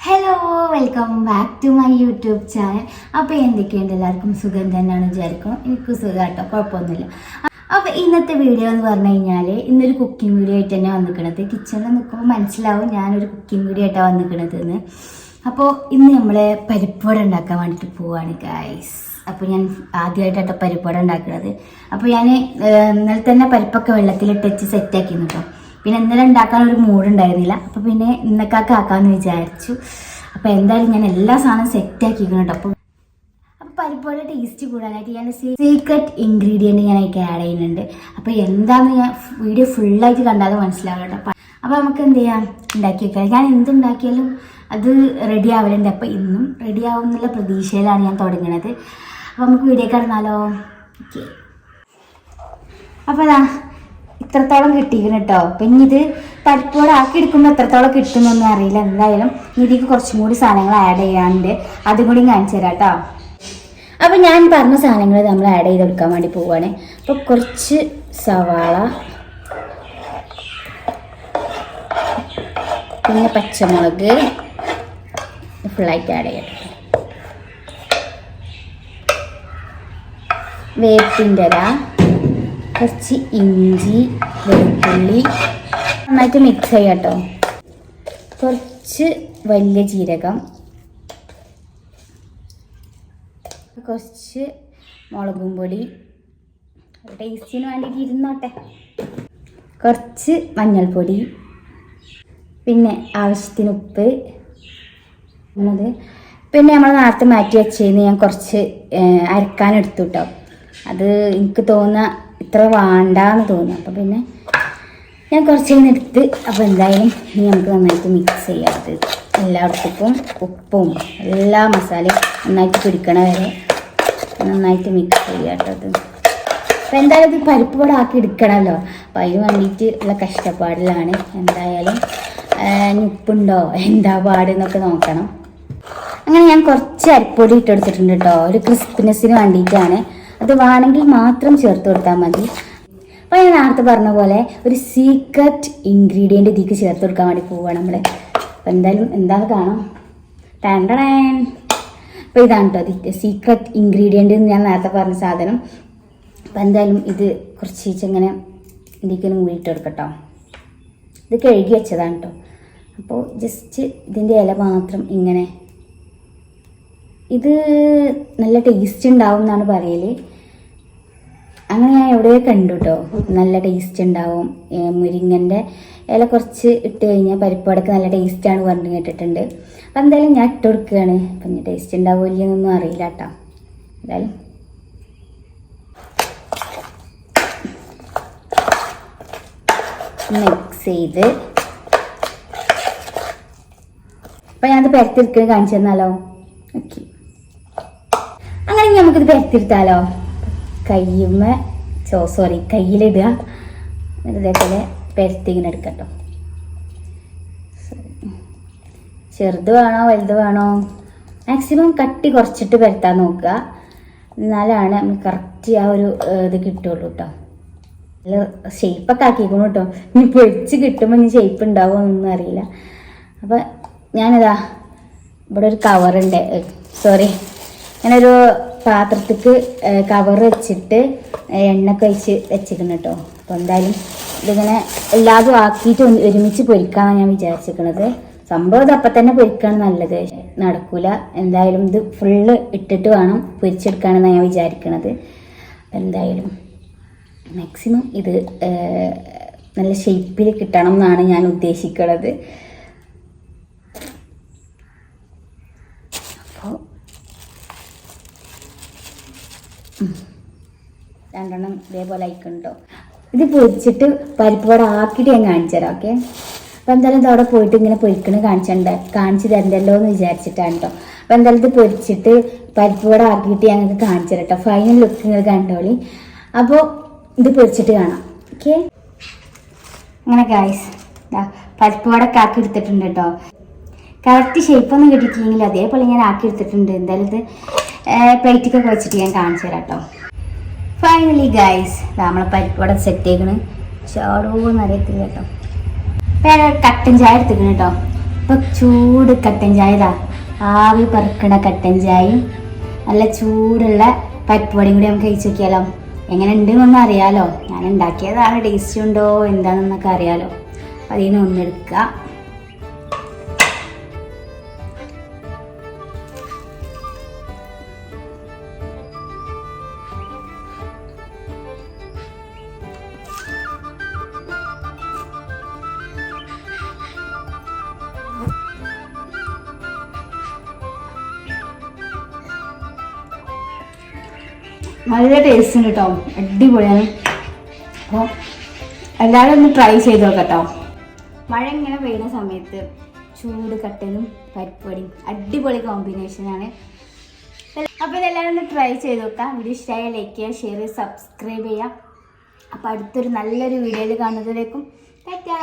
Hello welcome back to my YouTube channel അപ്പോൾ എന്തൊക്കെയുണ്ട്? എല്ലാവർക്കും സുഖം തന്നെയാണ് വിചാരിക്കും. എനിക്ക് സുഖം കേട്ടോ കുഴപ്പമൊന്നുമില്ല. അപ്പോൾ ഇന്നത്തെ വീഡിയോ എന്ന് പറഞ്ഞു കഴിഞ്ഞാൽ ഇന്നൊരു കുക്കിംഗ് വീഡിയോ ആയിട്ട് തന്നെ വന്നിക്കണത്. കിച്ചണിൽ നിൽക്കുമ്പോൾ മനസ്സിലാവും ഞാനൊരു കുക്കിംഗ് വീഡിയോ ആയിട്ടാണ് വന്നിക്കണത് എന്ന് അപ്പോൾ ഇന്ന് നമ്മൾ പരിപ്പുവട ഉണ്ടാക്കാൻ വേണ്ടിയിട്ട് പോവാണ് ഗൈസ് അപ്പോൾ ഞാൻ ആദ്യമായിട്ടാട്ടോ പരിപ്പുവട ഉണ്ടാക്കുന്നത്. അപ്പോൾ ഞാൻ ഇന്നലെ തന്നെ പരിപ്പൊക്കെ വെള്ളത്തിലിട്ട് വെച്ച് സെറ്റാക്കിയിരുന്നു കേട്ടോ പിന്നെ ഇന്നലെ ഉണ്ടാക്കാൻ ഒരു മൂഡ് ഉണ്ടായിരുന്നില്ല അപ്പോൾ പിന്നെ ഇന്നക്കാക്ക് ആക്കാമെന്ന് വിചാരിച്ചു. അപ്പോൾ എന്തായാലും ഞാൻ എല്ലാ സാധനവും സെറ്റാക്കിയിരിക്കുന്നു കേട്ടോ അപ്പോൾ പരിപ്പോടെ ടേസ്റ്റ് കൂടാനായിട്ട് ഞാൻ സീക്രട്ട് ഇൻഗ്രീഡിയന്റ് ഞാൻ അതിലേക്ക് ആഡ് ചെയ്യുന്നുണ്ട്. അപ്പോൾ എന്താണെന്ന് ഞാൻ വീഡിയോ ഫുള്ളായിട്ട് കണ്ടാൽ മനസ്സിലാവും കേട്ടോ അപ്പോൾ നമുക്ക് എന്ത് ചെയ്യാം? ഉണ്ടാക്കി വെക്കാം. ഞാൻ എന്തുണ്ടാക്കിയാലും അത് റെഡി ആവലുണ്ട്. അപ്പോൾ ഇന്നും റെഡി ആവും എന്നുള്ള പ്രതീക്ഷയിലാണ് ഞാൻ തുടങ്ങണത്. അപ്പോൾ നമുക്ക് വീഡിയോ കടന്നാലോ? ഓക്കെ അപ്പോൾ അതാ ഇത്രത്തോളം കിട്ടിയിരുന്നു കേട്ടോ അപ്പം ഇനി ഇത് പരിപ്പോടെ ആക്കി എടുക്കുമ്പോൾ എത്രത്തോളം കിട്ടുമെന്നൊന്നും അറിയില്ല. എന്തായാലും ഇതിലേക്ക് കുറച്ചും കൂടി സാധനങ്ങൾ ആഡ് ചെയ്യാനുണ്ട്. അതും കൂടി കാണിച്ചു തരാം കേട്ടോ അപ്പം ഞാൻ പറഞ്ഞ സാധനങ്ങൾ നമ്മൾ ആഡ് ചെയ്ത് കൊടുക്കാൻ വേണ്ടി പോവുകയാണ് അപ്പോൾ കുറച്ച് സവാള പിന്നെ പച്ചമുളക് ഫുള്ളായിട്ട് ആഡ് ചെയ്യട്ടെ വേപ്പിന്റെ കുറച്ച് ഇഞ്ചി വെളുത്തുള്ളി. നന്നായിട്ട് മിക്സ് ചെയ്യാം കേട്ടോ. കുറച്ച് വലിയ ജീരകം കുറച്ച് മുളകും പൊടി. ടേസ്റ്റിന് വേണ്ടിയിട്ട് ഇരുന്നോട്ടെ. കുറച്ച് മഞ്ഞൾപ്പൊടി. പിന്നെ ആവശ്യത്തിന് ഉപ്പ്. എന്നത്. പിന്നെ നമ്മൾ നേരത്തെ മാറ്റി വെച്ചതിന് ഞാൻ കുറച്ച് അരക്കാൻ എടുത്തു കേട്ടോ അത് എനിക്ക് തോന്നുന്ന ഇത്ര വേണ്ടാന്ന് തോന്നുന്നു. അപ്പോൾ പിന്നെ ഞാൻ കുറച്ച് കഴിഞ്ഞ് എടുത്ത് അപ്പോൾ എന്തായാലും ഇനി നമുക്ക് നന്നായിട്ട് മിക്സ് ചെയ്യാം. അത് എല്ലായിടത്തേക്കും ഉപ്പും എല്ലാ മസാലയും നന്നായിട്ട് പിടിക്കണ വരെ നന്നായിട്ട് മിക്സ് ചെയ്യാം കേട്ടോ അത്. അപ്പോൾ എന്തായാലും ഇത് പരിപ്പ് പാടാക്കി എടുക്കണമല്ലോ അപ്പോൾ അതിന് വേണ്ടിയിട്ട് ഉള്ള കഷ്ടപ്പാടിലാണ്. എന്തായാലും ഉപ്പുണ്ടോ? എന്താ പാട് എന്നൊക്കെ നോക്കണം. അങ്ങനെ ഞാൻ കുറച്ച് അരിപ്പൊടി ഇട്ടെടുത്തിട്ടുണ്ട് കേട്ടോ ഒരു ക്രിസ്പിനെസ്സിന് വേണ്ടിയിട്ടാണ്. അത് വേണമെങ്കിൽ മാത്രം ചേർത്ത് കൊടുത്താൽ മതി. അപ്പോൾ ഞാൻ നേരത്തെ പറഞ്ഞ പോലെ ഒരു സീക്രട്ട് ഇൻഗ്രീഡിയന്റ് ഇതിക്ക് ചേർത്ത് കൊടുക്കാൻ വേണ്ടി പോവുകയാണ് നമ്മൾ അപ്പോൾ എന്തായാലും എന്താ കാണാം. ടാൻഡണേൻ അപ്പോൾ ഇതാണ് കേട്ടോ ഇതിന്റെ സീക്രട്ട് ഇൻഗ്രീഡിയന്റ് എന്ന് ഞാൻ നേരത്തെ പറഞ്ഞ സാധനം. അപ്പോൾ എന്തായാലും ഇത് കുറച്ച് ഇങ്ങനെ ഇതിക്കൊന്ന് മൂടിയിട്ട് കൊടുക്കട്ടോ ഇത് കഴുകി വെച്ചതാണ് കേട്ടോ അപ്പോൾ ജസ്റ്റ് ഇതിന്റെ ഇല മാത്രം ഇങ്ങനെ. ഇത് നല്ല ടേസ്റ്റ് ഉണ്ടാവും എന്നാണ് പറയൽ അങ്ങനെ ഞാൻ എവിടെയോ കണ്ടു കേട്ടോ നല്ല ടേസ്റ്റ് ഉണ്ടാവും. മുരിങ്ങന്റെ ഇല കുറച്ച് ഇട്ട് കഴിഞ്ഞാൽ പരിപ്പടക്ക് നല്ല ടേസ്റ്റാണ് പറഞ്ഞു കേട്ടിട്ടുണ്ട്. അപ്പം എന്തായാലും ഞാൻ ഇട്ട് കൊടുക്കുകയാണ്. അപ്പം ടേസ്റ്റ് ഉണ്ടാവില്ലെന്നൊന്നും അറിയില്ല കേട്ടോ എന്തായാലും മിക്സ് ചെയ്ത്. അപ്പം ഞാനത് പരത്തിരിക്കുന്നത് കാണിച്ചു തന്നാലോ? ഓക്കെ അങ്ങനെ നമുക്കിത് പരത്തിരുത്താലോ? കയ്യുമ്മ ചോ സോറി കയ്യിലിടുക. ഇതേപോലെ പരത്തി ഇങ്ങനെ എടുക്കട്ടോ ചെറുത് വേണോ വലുത് വേണോ? മാക്സിമം കട്ടി കുറച്ചിട്ട് പരത്താൻ നോക്കുക. എന്നാലാണ് നമുക്ക് കറക്റ്റ് ആ ഒരു ഇത് കിട്ടുള്ളൂ കേട്ടോ നല്ല ഷേപ്പൊക്കെ ആക്കിക്കണം കേട്ടോ ഇനി പൊരിച്ച് കിട്ടുമ്പോൾ ഇനി ഷേപ്പ് ഉണ്ടാവുമെന്നൊന്നും അറിയില്ല. അപ്പം ഞാനിതാ ഇവിടെ ഒരു കവറുണ്ട് സോറി ഞാനൊരു പാത്രത്തിക്ക് കവർ വെച്ചിട്ട് എണ്ണ ഒഴിച്ച് വെച്ചിരിക്കണം കേട്ടോ അപ്പോൾ എന്തായാലും ഇതിങ്ങനെ എല്ലാതും ആക്കിയിട്ട് ഒരുമിച്ച് പൊരിക്കാമെന്നാണ് ഞാൻ വിചാരിച്ചിരിക്കണത്. സംഭവം ഇത് അപ്പം തന്നെ പൊരിക്കാണ് നല്ലത്. നടക്കൂല. എന്തായാലും ഇത് ഫുള്ള് ഇട്ടിട്ട് വേണം പൊരിച്ചെടുക്കാനെന്നാണ് ഞാൻ വിചാരിക്കണത്. എന്തായാലും മാക്സിമം ഇത് നല്ല ഷേപ്പിൽ കിട്ടണം എന്നാണ് ഞാൻ ഉദ്ദേശിക്കുന്നത് അപ്പോൾ രണ്ടെണ്ണം ഇതേപോലെ ആയിക്കുണ്ടോ ഇത് പൊരിച്ചിട്ട് പരിപ്പ് ആക്കിയിട്ട് ഞാൻ കാണിച്ചു തരാം ഓക്കെ? അപ്പം എന്തായാലും ഇത് അവിടെ പോയിട്ട് ഇങ്ങനെ പൊരിക്കണ കാണിച്ചിട്ടുണ്ട് കാണിച്ചു തരണ്ടല്ലോ എന്ന് വിചാരിച്ചിട്ടാണ് കേട്ടോ അപ്പം എന്തായാലും ഇത് പൊരിച്ചിട്ട് പരിപ്പ് ആക്കിയിട്ട് ഞങ്ങൾക്ക് കാണിച്ചു തരാം കേട്ടോ ഫൈനൽ ലുക്ക് നിങ്ങൾ കണ്ടോളി. അപ്പോൾ ഇത് പൊരിച്ചിട്ട് കാണാം. ഓക്കെ അങ്ങനെ ഗായ്സ് പരിപ്പ് ആക്കി എടുത്തിട്ടുണ്ട് കേട്ടോ. കറക്റ്റ് ഷേപ്പൊന്നും കിട്ടിയിട്ടില്ലെങ്കിൽ അതേപോലെ ഞാൻ ആക്കി എടുത്തിട്ടുണ്ട്. എന്തായാലും ഇത് പ്ലേറ്റിക്കൊക്കെ വെച്ചിട്ട് ഞാൻ കാണിച്ചു തരാം കേട്ടോ. ഫൈനലി ഗൈസ് നമ്മളെ പരിപ്പോടെ സെറ്റ് ചെയ്യണ്. ചാടുമോന്ന് അറിയത്തില്ല കേട്ടോ. വേറെ കട്ടൻ ചായ എടുത്തിരിക്കണം കേട്ടോ. ഇപ്പൊ ചൂട് കട്ടൻ ചായ ഇതാ. ആവി പറക്കണ കട്ടൻ ചായയും നല്ല ചൂടുള്ള പരിപ്പുവടയും കൂടി നമുക്ക് കഴിച്ചു നോക്കിയാലോ. എങ്ങനെ ഉണ്ടെന്നൊന്നും അറിയാലോ. ഞാൻ ഉണ്ടാക്കിയതാണ് ടേസ്റ്റ് ഉണ്ടോ? എന്താണെന്നൊക്കെ അറിയാലോ. അപ്പം അതിൽ നല്ല ടേസ്റ്റ് ഉണ്ട് കേട്ടോ അടിപൊളിയാണ്. അപ്പോൾ എല്ലാവരും ഒന്ന് ട്രൈ ചെയ്ത് നോക്കട്ടോ. മഴ ഇങ്ങനെ പെയ്യുന്ന സമയത്ത് ചൂട് കട്ടനും പരിപ്പടിയും അടിപൊളി കോമ്പിനേഷനാണ് അപ്പോൾ ഇതെല്ലാവരും ഒന്ന് ട്രൈ ചെയ്ത് നോക്കാം. വീഡിയോ ഇഷ്ടമായ ലൈക്ക് ചെയ്യുക ഷെയർ ചെയ്യുക സബ്സ്ക്രൈബ് ചെയ്യുക. അപ്പോൾ അടുത്തൊരു നല്ലൊരു വീഡിയോയിൽ കാണുന്നതിലേക്കും ടാറ്റാ